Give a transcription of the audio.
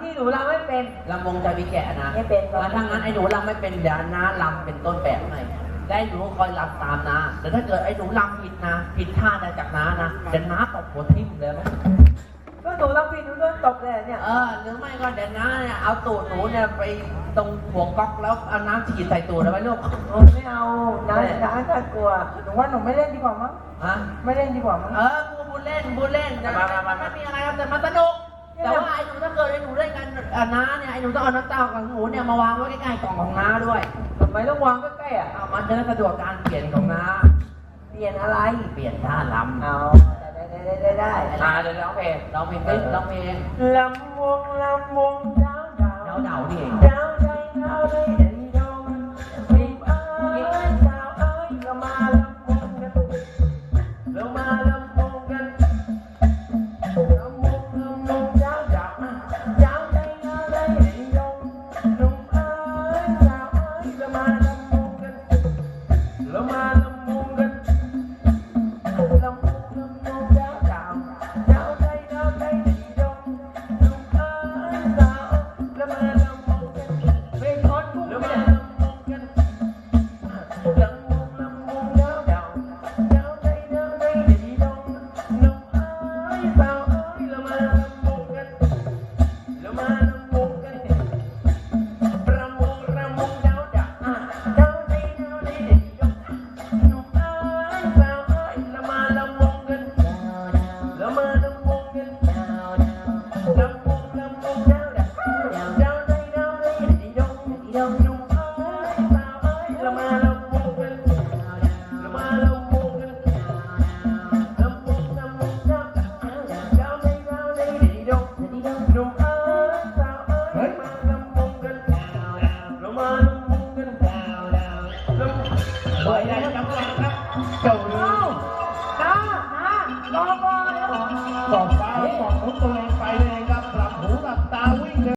พี่หนูรำไม่เป็นลำวงจะวิแกะนะไม่เป็นครับแล้วถ้างั้นไอ้หนูลำไม่เป็นเดี๋ยวน้าลำเป็นต้นแบบให้ได้หนูคอยลำตามนะแต่ถ้าเกิดไอ้หนูลำผิดนะผิดท่านะจากน้านะเดี๋ยวน้าตบหัวทิ่มเลยไหมก็หนูรำผิดหนูโดนตบเลยเนี่ยเออหรือไม่ก็เดี๋ยวน้าเนี่ยเอาตูดหนูเนี่ยไปตรงหัวก๊อกแล้วเอาน้ำฉีดใส่ตูดเอาไว้ลูกโอ้ไม่เอาน้าน้าน่ากลัวหนูว่าหนูไม่เล่นดีกว่ามั้งฮะไม่เล่นดีกว่ามั้งเออกูบูเล่นบูเล่นนะมันไม่มีอะไรครับแต่มันสนุกแต่ว่าไอ้หนูถ้า เกิดไอ้หนูเล่นกันอะน้าเนี่ยไอ้หนูต้องเอาน้ำเต้าของหนูเนี่ยมาวางไว้ใกล้ๆกล่องของน้าด้วยทำไมต้องวางใกล้ๆอะเอามันจะได้สะดวกการเปลี่ยนของน้า เปลี่ยนอะไร เปลี่ยนท่าลำเอาได้ได้ได้ได้อ่าเดี๋ยวร้องเพลงร้องเพลงดิร้องเพลง ลำวงลำวงดา ละมาละวงกันละสวยได้จังหวะครับเจ้าเรื่องน้าน้ารอก่อนสอบฟ้าสอบรงตัวเองไปเลย